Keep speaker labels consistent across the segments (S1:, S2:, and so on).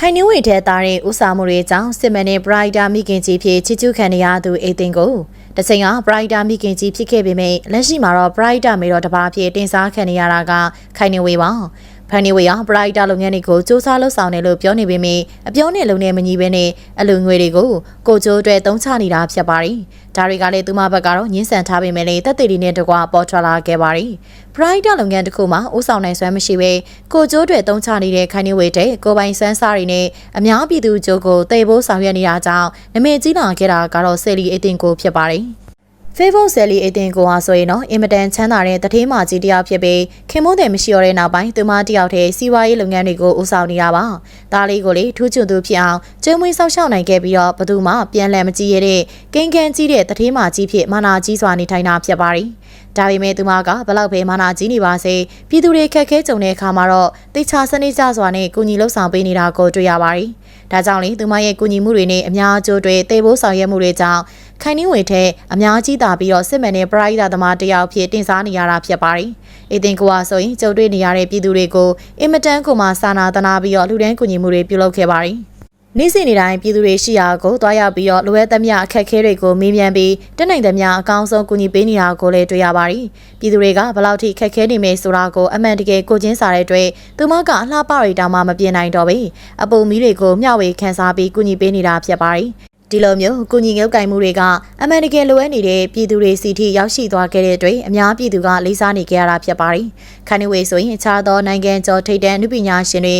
S1: ခိုင်နှင်းဝေထဲသားတဲ့ဥစားမှုတွေကြောင့်စစ်မနဲ့ Brighter မိခင်ကြီးဖြစ်ချစ်ကျူးခံနေရသူအေသိန်ကိုတချိန်က Brighter မိခင်ကြီးဖြစ်ခဲ့ပေမဲ့လက်ရှိမှာတော့ Brighter မေတော်တစ်ပါးဖြစ်တင်စားခံနေရတာကခိုင်နှင်းဝေပါ ဖန်နီဝေက Brighter လုပ်ငန်းတွေကိုစူးစမ်းလှုပ်ဆောင်တယ်လို့ပြောနေပေမဲ့အပြောနဲ့လုံနဲ့မညီဘဲနဲ့အလူငွေတွေကိုကိုကျိုးအတွက်တုံးချနေတာဖြစ်ပါတယ်။ဒါတွေကလည်းသူမဘက်ကတော့ညှင်းဆန်ထားပေမဲ့လည်းတက်သေးတွေနဲ့တကွာပေါ်ထွက်လာခဲ့ပါတယ်။ Brighter လုပ်ငန်းတစ်ခုမှာဥဆောင်နိုင်စွမ်းမရှိဘဲကိုကျိုးအတွက်တုံးချနေတဲ့ခိုင်နေဝေတဲ့ကိုပိုင်စန်းစားတွေနဲ့အများပြည်သူကြိုးကိုတည်ဖို့ဆောင်ရွက်နေတာကြောင့်နမေကြီးလာခဲ့တာကတော့ဆယ်လီအတင်ကိုဖြစ်ပါတယ်။ Facebook ဆယ်လီအတင်ကိုဟာဆိုရင်တော့အင်မတန်ချမ်းသာတဲ့တထေးမာကြီးတယောက်ဖြစ်ပြီးခင်မိုးတယ်မရှိတော့တဲ့နောက်ပိုင်းသူမတယောက်တည်းစီးပွားရေးလုပ်ငန်းတွေကိုဦးဆောင်နေတာပါ။ဒါလေးကိုလေထူးချွန်သူဖြစ်အောင်ကျင်းမွေးဆောက်ရှောက်နိုင်ခဲ့ပြီးတော့ဘသူမှပြန်လည်မကြည့်ရတဲ့ကိန်းကန်းကြီးတဲ့တထေးမာကြီးဖြစ်မာနာကြီးစွာနေထိုင်တာဖြစ်ပါတယ်။ဒါပေမဲ့သူမကဘလောက်ပဲမာနာကြီးနေပါစေပြည်သူတွေခက်ခဲကြုံတဲ့အခါမှာတော့တိတ်ချစနစ်ကြစွာနဲ့ကုညီလှုပ်ဆောင်ပေးနေတာကိုတွေ့ရပါတယ်။ဒါကြောင့်လေသူမရဲ့ကုညီမှုတွေနဲ့အများအကျိုးတွေတေဖို့ဆောင်ရွက်မှုတွေကြောင့် ခိုင်နှင်းဝေထဲအများကြီးတာပြီးတော့စစ်မှန်တဲ့ပရိသတ်သမားတယောက်ဖြစ်တင်စားနေရတာဖြစ်ပါတယ်။အေတင်ကွာဆိုရင်ကြုံတွေ့နေရတဲ့ပြည်သူတွေကိုအင်မတန်ကိုမှစာနာတနာပြီးတော့လူတန်းကူညီမှုတွေပြုလုပ်ခဲ့ပါတယ်။နေ့စဉ်နေ့တိုင်းပြည်သူတွေရှိရာကိုတွားရောက်ပြီးတော့လိုအပ်သမျှအခက်အခဲတွေကိုမေးမြန်းပြီးတက်နိုင်သမျှအကောင်းဆုံးကူညီပေးနေတာကိုလည်းတွေ့ရပါတယ်။ပြည်သူတွေကဘလောက်ထိခက်ခဲနေမယ်ဆိုတာကိုအမှန်တကယ်ကိုချင်းစာတဲ့အတွက်သူမကအလှပရိတောင်မှမပြင်းနိုင်တော့ဘူး။အပုံမီးတွေကိုမျှဝေခန်းစားပြီးကူညီပေးနေတာဖြစ်ပါတယ်။ ဒီလိုမျိုးကုညီငုတ်ကင်မှုတွေကအမှန်တကယ်လိုအပ်နေတဲ့ပြည်သူတွေစီထိရောက်ရှိသွားခဲ့တဲ့အတွက်အများပြည်သူကလေးစားနေကြရတာဖြစ်ပါတယ်။ခန်နီဝေဆိုရင်အခြားသောနိုင်ငံကျော်ထိပ်တန်းအမှုပညာရှင်တွေ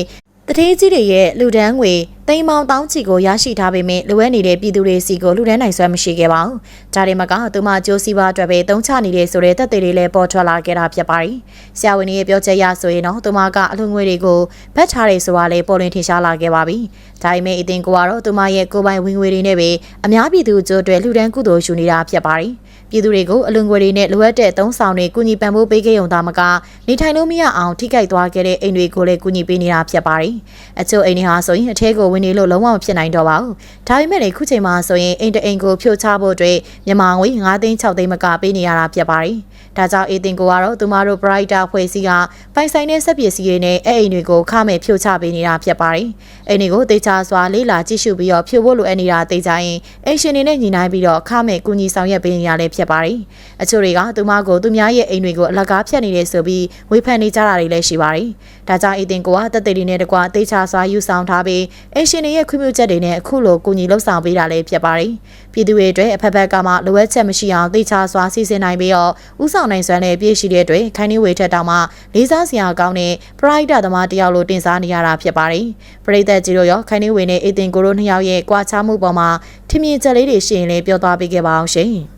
S1: တထေးကြီးတွေရဲ့လူဒန်းငွေ တိမ်မောင်တောင်းချီကိုရရှိထားပေမဲ့လိုအပ်နေတဲ့ပြည်သူတွေစီကိုလူဒန်းနိုင်စွမ်းမရှိခဲ့ပါဘူး။ဒါတွေမကသူမကြိုးစီးပွားအတွက်ပဲတုံးချနေတဲ့ဆိုတဲ့သက်သေတွေလည်းပေါ်ထွက်လာခဲ့တာဖြစ်ပါတယ်။ဆရာဝန်ရဲ့ပြောချက်ရဆိုရင်တော့သူမကအလူငွေတွေကိုဗတ်ထားတယ်ဆိုတာလည်းပေါ်လွင်ထင်ရှားလာခဲ့ပါပြီ။ဒါပေမဲ့အတင်ကတော့သူမရဲ့ကိုယ်ပိုင်ဝင်ငွေတွေနဲ့ပဲအများပြည်သူကြိုးအတွက်လူဒန်းကုသိုလ်ယူနေတာဖြစ်ပါတယ်။ပြည်သူတွေကိုအလွန်ငွေတွေနဲ့လိုအပ်တဲ့သုံးဆောင်တွေကူညီပံ့ပိုးပေးခဲ့ုံသာမကနေထိုင်လို့မရအောင်ထိခိုက်သွားခဲ့တဲ့အိမ်တွေကိုလည်းကူညီပေးနေတာဖြစ်ပါတယ်။အချို့အိမ်တွေဟာဆိုရင်အထဲကိုဝင်နေလို့လုံးဝမဖြစ်နိုင်တော့ပါဘူး။ဒါပေမဲ့လည်းခုချိန်မှာဆိုရင်အိမ်တအိမ်ကိုဖြိုချဖို့အတွက်မြန်မာငွေ9သိန်း6သိန်းမကပေးနေရတာဖြစ်ပါတယ်။ဒါကြောင့်အေတင်ကိုကတော့သူမတို့ Brighter ဖွဲ့စည်းကပိုင်ဆိုင်တဲ့စက်ပစ္စည်းတွေနဲ့အဲ့အိမ်တွေကိုခမဲ့ဖြိုချပေးနေတာဖြစ်ပါတယ်။အိမ်တွေကိုတေချာစွာလေးလာကြည့်ရှုပြီးတော့ဖြိုဖို့လိုအပ်နေတာသိကြရင်အိမ်ရှင်တွေနဲ့ညီနိုင်ပြီးတော့ခမဲ့ကူညီဆောင်ရွက်ပေးနေရလဲဖြစ်ပါတယ်။အချို့တွေကသူမကိုသူများရဲ့အိမ်တွေကိုအလကားဖြတ်နေတယ်ဆိုပြီးဝေဖန်နေကြတာတွေလည်းရှိပါတယ်။ဒါကြောင့်အေတင်ကိုကတက်သေးတွေနဲ့တကွာတေချာစွာယူဆောင်ထားပြီးအိမ်ရှင်တွေရဲ့ခွင့်ပြုချက်တွေနဲ့အခုလိုကူညီလှုပ်ဆောင်ပေးတာလည်းဖြစ်ပါတယ်။ပြည်သူတွေအတွက်အဖက်ဖက်ကမှလိုအပ်ချက်မရှိအောင်တေချာစွာစီစဉ်နိုင်ပြီးတော့ဥဆောင်နိုင်စွမ်းနဲ့ပြည့်ရှိတဲ့အတွက်ခိုင်းနေဝေထက်တောင်မှလေးစားစရာကောင်းတဲ့ပရိုက်တာသမားတယောက်လိုတင်စားနေရတာဖြစ်ပါတယ်။ပရိသတ်ကြီးတို့ရောခိုင်းနေဝေနဲ့အေတင်ကိုတို့နှစ်ယောက်ရဲ့ကြွားချမှုပေါ်မှာထင်မြင်ချက်လေးတွေရှိရင်လည်းပြောသွားပေးခဲ့ပါအောင်ရှင်။